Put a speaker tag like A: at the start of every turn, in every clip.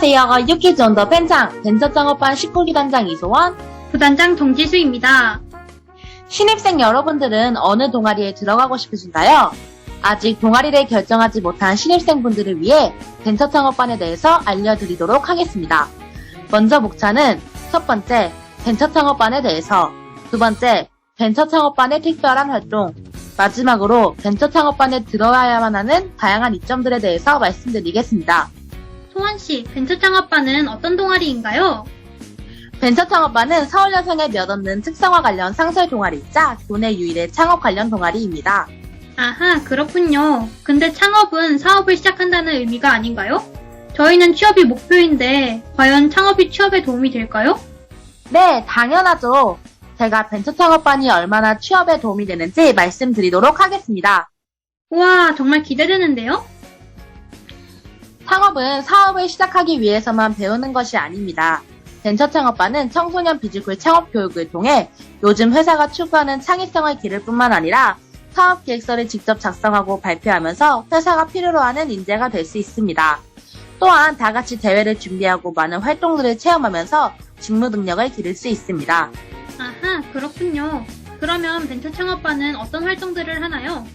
A: 안녕하세요. 유키존더 벤장 벤처 창업반 19기 단장 이소원.
B: 부단장 정지수입니다.
A: 신입생 여러분들은 어느 동아리에 들어가고 싶으신가요? 아직 동아리를 결정하지 못한 신입생분들을 위해 벤처 창업반에 대해서 알려드리도록 하겠습니다. 먼저 목차는 첫 번째, 벤처 창업반에 대해서, 두 번째, 벤처 창업반의 특별한 활동, 마지막으로 벤처 창업반에 들어가야만 하는 다양한 이점들에 대해서 말씀드리겠습니다.
B: 소원씨, 벤처 창업반은 어떤 동아리인가요?
A: 벤처 창업반은 서울 여성의 몇 없는 특성화 관련 상설 동아리이자 교내 유일의 창업 관련 동아리입니다.
B: 아하, 그렇군요. 근데 창업은 사업을 시작한다는 의미가 아닌가요? 저희는 취업이 목표인데, 과연 창업이 취업에 도움이 될까요?
A: 네, 당연하죠. 제가 벤처 창업반이 얼마나 취업에 도움이 되는지 말씀드리도록 하겠습니다.
B: 우와, 정말 기대되는데요?
A: 창업은 사업을 시작하기 위해서만 배우는 것이 아닙니다. 벤처 창업반은 청소년 비즈쿨 창업 교육을 통해 요즘 회사가 추구하는 창의성을 기를 뿐만 아니라 사업 계획서를 직접 작성하고 발표하면서 회사가 필요로 하는 인재가 될 수 있습니다. 또한 다 같이 대회를 준비하고 많은 활동들을 체험하면서 직무 능력을 기를 수 있습니다.
B: 아하, 그렇군요. 그러면 벤처 창업반은 어떤 활동들을 하나요?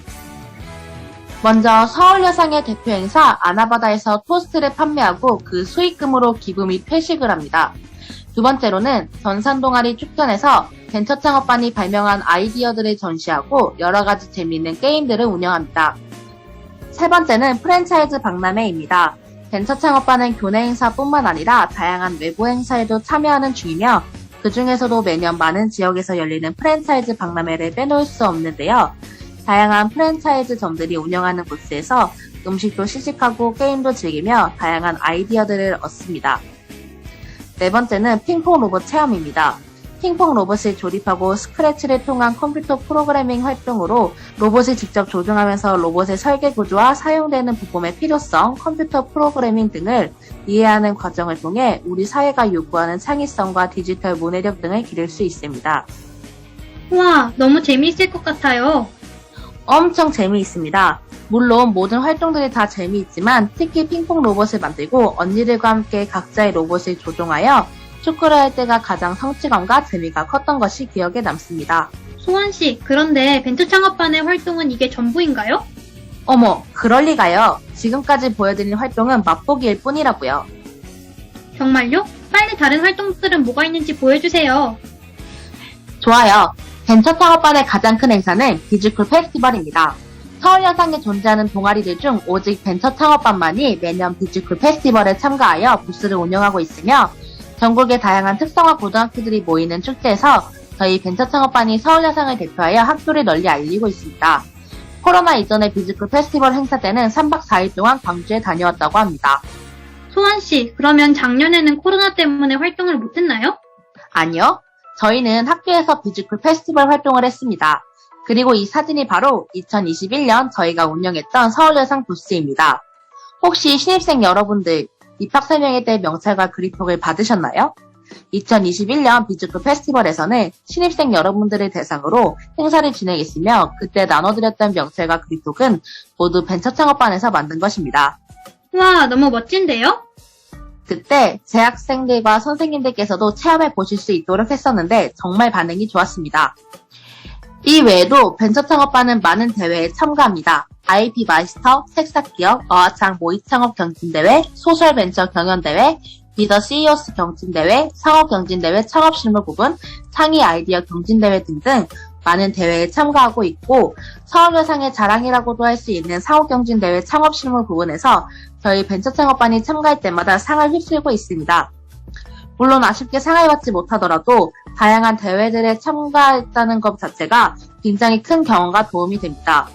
A: 먼저 서울여상의 대표 행사 아나바다에서 토스트를 판매하고 그 수익금으로 기부 및 회식을 합니다. 두 번째로는 전산동아리 축전에서 벤처 창업반이 발명한 아이디어들을 전시하고 여러 가지 재미있는 게임들을 운영합니다. 세 번째는 프랜차이즈 박람회입니다. 벤처 창업반은 교내 행사뿐만 아니라 다양한 외부 행사에도 참여하는 중이며 그 중에서도 매년 많은 지역에서 열리는 프랜차이즈 박람회를 빼놓을 수 없는데요. 다양한 프랜차이즈 점들이 운영하는 부스에서 음식도 시식하고 게임도 즐기며 다양한 아이디어들을 얻습니다. 네 번째는 핑퐁 로봇 체험입니다. 핑퐁 로봇을 조립하고 스크래치를 통한 컴퓨터 프로그래밍 활동으로 로봇을 직접 조종하면서 로봇의 설계 구조와 사용되는 부품의 필요성, 컴퓨터 프로그래밍 등을 이해하는 과정을 통해 우리 사회가 요구하는 창의성과 디지털 문해력 등을 기를 수 있습니다.
B: 우와, 너무 재미있을 것 같아요.
A: 엄청 재미있습니다. 물론 모든 활동들이 다 재미있지만 특히 핑퐁 로봇을 만들고 언니들과 함께 각자의 로봇을 조종하여 축구를 할 때가 가장 성취감과 재미가 컸던 것이 기억에 남습니다.
B: 소원씨, 그런데 벤처 창업반의 활동은 이게 전부인가요?
A: 어머, 그럴 리가요. 지금까지 보여드린 활동은 맛보기일 뿐이라고요.
B: 정말요? 빨리 다른 활동들은 뭐가 있는지 보여주세요.
A: 좋아요. 벤처 창업반의 가장 큰 행사는 비즈쿨 페스티벌입니다. 서울 여상에 존재하는 동아리들 중 오직 벤처 창업반만이 매년 비즈쿨 페스티벌에 참가하여 부스를 운영하고 있으며 전국의 다양한 특성화 고등학교들이 모이는 축제에서 저희 벤처 창업반이 서울 여상을 대표하여 학교를 널리 알리고 있습니다. 코로나 이전의 비즈쿨 페스티벌 행사 때는 3박 4일 동안 광주에 다녀왔다고 합니다.
B: 소원씨, 그러면 작년에는 코로나 때문에 활동을 못했나요?
A: 아니요. 저희는 학교에서 비즈쿨 페스티벌 활동을 했습니다. 그리고 이 사진이 바로 2021년 저희가 운영했던 서울여상 부스입니다. 혹시 신입생 여러분들 입학 설명회 때 명찰과 그립톡을 받으셨나요? 2021년 비즈쿨 페스티벌에서는 신입생 여러분들을 대상으로 행사를 진행했으며 그때 나눠드렸던 명찰과 그립톡은 모두 벤처 창업반에서 만든 것입니다.
B: 와, 너무 멋진데요?
A: 그때 재학생들과 선생님들께서도 체험해 보실 수 있도록 했었는데 정말 반응이 좋았습니다. 이 외에도 벤처 창업반은 많은 대회에 참가합니다. IP 마스터, 색삭기업, 어학창 모의창업 경진대회, 소셜 벤처 경연대회, 리더 CEO스 경진대회, 상업 경진대회 창업실무 부분, 창의 아이디어 경진대회 등등 많은 대회에 참가하고 있고 서울여상의 자랑이라고도 할 수 있는 상업경진대회 창업실무 부분에서 저희 벤처 창업반이 참가할 때마다 상을 휩쓸고 있습니다. 물론 아쉽게 상을 받지 못하더라도 다양한 대회들에 참가했다는 것 자체가 굉장히 큰 경험과 도움이 됩니다.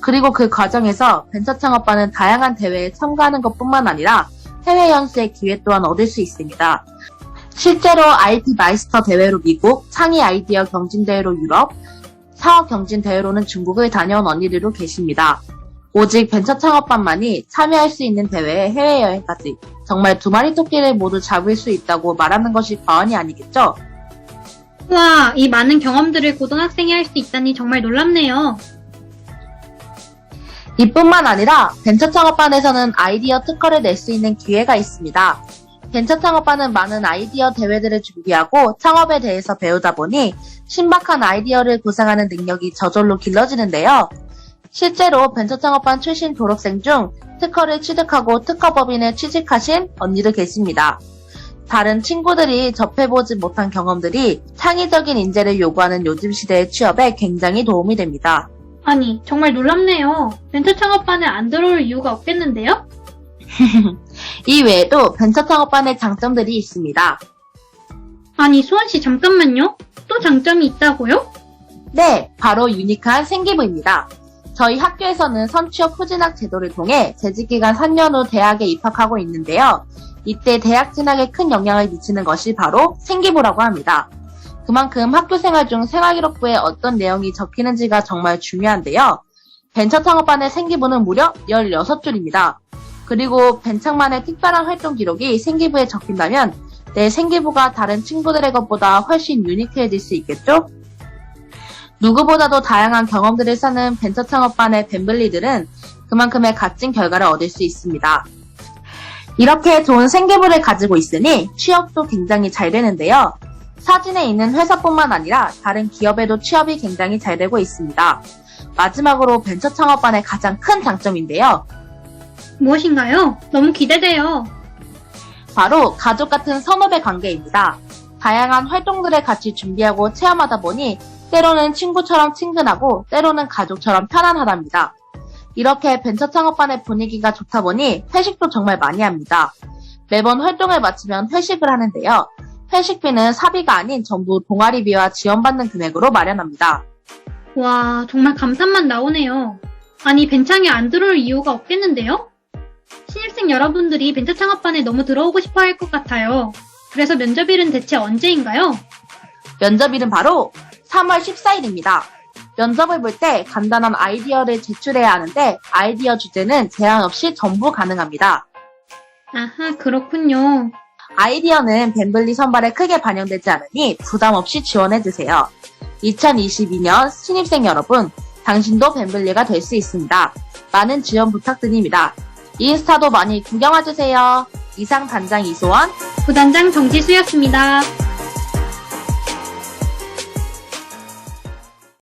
A: 그리고 그 과정에서 벤처 창업반은 다양한 대회에 참가하는 것뿐만 아니라 해외 연수의 기회 또한 얻을 수 있습니다. 실제로 IP 마이스터 대회로 미국, 창의 아이디어 경진대회로 유럽, 사업 경진대회로는 중국을 다녀온 언니들도 계십니다. 오직 벤처 창업반만이 참여할 수 있는 대회에 해외여행까지 정말 두 마리 토끼를 모두 잡을 수 있다고 말하는 것이 과언이 아니겠죠?
B: 와, 이 많은 경험들을 고등학생이 할 수 있다니 정말 놀랍네요.
A: 이뿐만 아니라 벤처 창업반에서는 아이디어 특허를 낼 수 있는 기회가 있습니다. 벤처 창업반은 많은 아이디어 대회들을 준비하고 창업에 대해서 배우다 보니 신박한 아이디어를 구상하는 능력이 저절로 길러지는데요. 실제로 벤처 창업반 출신 졸업생 중 특허를 취득하고 특허법인에 취직하신 언니도 계십니다. 다른 친구들이 접해보지 못한 경험들이 창의적인 인재를 요구하는 요즘 시대의 취업에 굉장히 도움이 됩니다.
B: 아니, 정말 놀랍네요. 벤처 창업반에 안 들어올 이유가 없겠는데요?
A: 이 외에도 벤처 창업반의 장점들이 있습니다.
B: 아니, 수원씨 잠깐만요. 또 장점이 있다고요?
A: 네, 바로 유니크한 생기부입니다. 저희 학교에서는 선취업 후진학 제도를 통해 재직기간 3년 후 대학에 입학하고 있는데요. 이때 대학 진학에 큰 영향을 미치는 것이 바로 생기부라고 합니다. 그만큼 학교 생활 중 생활기록부에 어떤 내용이 적히는지가 정말 중요한데요. 벤처 창업반의 생기부는 무려 16줄입니다. 그리고 벤창만의 특별한 활동 기록이 생기부에 적힌다면 내 생기부가 다른 친구들의 것보다 훨씬 유니크해질 수 있겠죠? 누구보다도 다양한 경험들을 쌓는 벤처 창업반의 벤블리들은 그만큼의 값진 결과를 얻을 수 있습니다. 이렇게 좋은 생계부를 가지고 있으니 취업도 굉장히 잘 되는데요. 사진에 있는 회사뿐만 아니라 다른 기업에도 취업이 굉장히 잘 되고 있습니다. 마지막으로 벤처 창업반의 가장 큰 장점인데요.
B: 무엇인가요? 너무 기대돼요.
A: 바로 가족 같은 선후배 관계입니다. 다양한 활동들을 같이 준비하고 체험하다 보니 때로는 친구처럼 친근하고 때로는 가족처럼 편안하답니다. 이렇게 벤처 창업반의 분위기가 좋다 보니 회식도 정말 많이 합니다. 매번 활동을 마치면 회식을 하는데요. 회식비는 사비가 아닌 전부 동아리비와 지원받는 금액으로 마련합니다.
B: 와, 정말 감탄만 나오네요. 아니, 벤창에 안 들어올 이유가 없겠는데요? 신입생 여러분들이 벤처 창업반에 너무 들어오고 싶어 할 것 같아요. 그래서 면접일은 대체 언제인가요?
A: 면접일은 바로 3월 14일입니다. 면접을 볼 때 간단한 아이디어를 제출해야 하는데 아이디어 주제는 제한 없이 전부 가능합니다.
B: 아하, 그렇군요.
A: 아이디어는 벤블리 선발에 크게 반영되지 않으니 부담 없이 지원해주세요. 2022년 신입생 여러분, 당신도 벤블리가 될 수 있습니다. 많은 지원 부탁드립니다. 인스타도 많이 구경와주세요. 이상 단장 이소원,
B: 부단장 정지수였습니다.